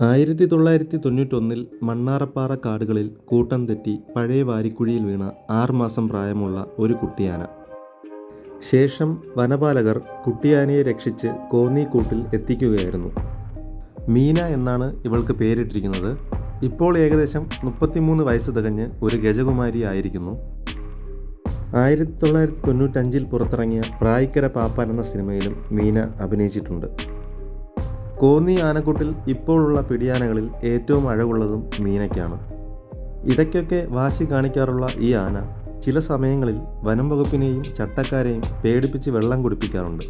ആയിരത്തി തൊള്ളായിരത്തി തൊണ്ണൂറ്റൊന്നിൽ മണ്ണാറപ്പാറ കാടുകളിൽ കൂട്ടം തെറ്റി പഴയ വാരിക്കുഴിയിൽ വീണ ആറുമാസം പ്രായമുള്ള ഒരു കുട്ടിയാന. ശേഷം വനപാലകർ കുട്ടിയാനയെ രക്ഷിച്ച് കോന്നിക്കൂട്ടിൽ എത്തിക്കുകയായിരുന്നു. മീന എന്നാണ് ഇവൾക്ക് പേരിട്ടിരിക്കുന്നത്. ഇപ്പോൾ ഏകദേശം മുപ്പത്തിമൂന്ന് വയസ്സ് തികഞ്ഞ് ഒരു ഗജകുമാരി ആയിരിക്കുന്നു. ആയിരത്തി തൊള്ളായിരത്തി തൊണ്ണൂറ്റഞ്ചിൽ പുറത്തിറങ്ങിയ പ്രായിക്കര പാപ്പാൻ എന്ന സിനിമയിലും മീന അഭിനയിച്ചിട്ടുണ്ട്. കോന്നി ആനക്കൂട്ടിൽ ഇപ്പോഴുള്ള പിടിയാനകളിൽ ഏറ്റവും അഴകുള്ളതും മീനയ്ക്കാണ്. ഇടയ്ക്കൊക്കെ വാശി കാണിക്കാറുള്ള ഈ ആന ചില സമയങ്ങളിൽ വനം വകുപ്പിനെയും ചട്ടക്കാരെയും പേടിപ്പിച്ച് വെള്ളം കുടിപ്പിക്കാറുണ്ട്.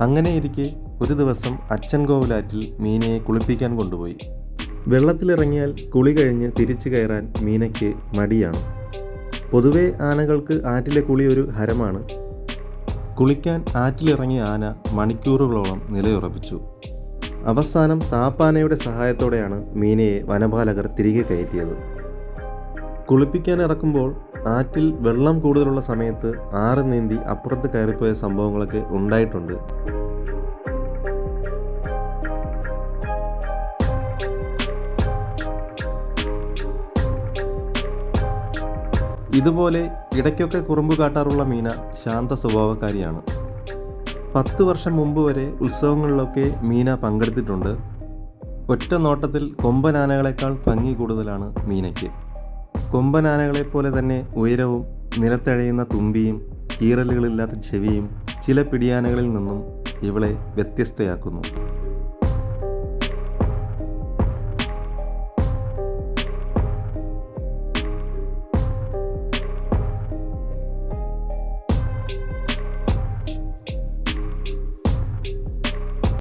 അങ്ങനെയിരിക്കെ ഒരു ദിവസം അച്ഛൻ കോവിലാറ്റിൽ മീനയെ കുളിപ്പിക്കാൻ കൊണ്ടുപോയി. വെള്ളത്തിലിറങ്ങിയാൽ കുളി കഴിഞ്ഞ് തിരിച്ചു കയറാൻ മീനയ്ക്ക് മടിയാണ്. പൊതുവേ ആനകൾക്ക് ആറ്റിലെ കുളി ഒരു ഹരമാണ്. കുളിക്കാൻ ആറ്റിലിറങ്ങിയ ആന മണിക്കൂറുകളോളം നിലയുറപ്പിച്ചു. അവസാനം താപ്പാനയുടെ സഹായത്തോടെയാണ് മീനയെ വനപാലകർ തിരികെ കയറ്റിയത്. കുളിപ്പിക്കാൻ ഇറക്കുമ്പോൾ ആറ്റിൽ വെള്ളം കൂടുതലുള്ള സമയത്ത് ആറ് നീന്തി അപ്പുറത്ത് കയറിപ്പോയ സംഭവങ്ങളൊക്കെ ഉണ്ടായിട്ടുണ്ട്. ഇതുപോലെ ഇടയ്ക്കൊക്കെ കുറുമ്പ് കാട്ടാറുള്ള മീന ശാന്ത സ്വഭാവക്കാരിയാണ്. പത്ത് വർഷം മുമ്പ് വരെ ഉത്സവങ്ങളിലൊക്കെ മീന പങ്കെടുത്തിട്ടുണ്ട്. ഒറ്റ നോട്ടത്തിൽ കൊമ്പനാനകളെക്കാൾ ഭംഗി കൂടുതലാണ് മീനയ്ക്ക്. കൊമ്പനാനകളെ പോലെ തന്നെ ഉയരവും നിലത്തഴയുന്ന തുമ്പിയും കീറലുകളില്ലാത്ത ചെവിയും ചില പിടിയാനകളിൽ നിന്നും ഇവളെ വ്യത്യസ്തയാക്കുന്നു.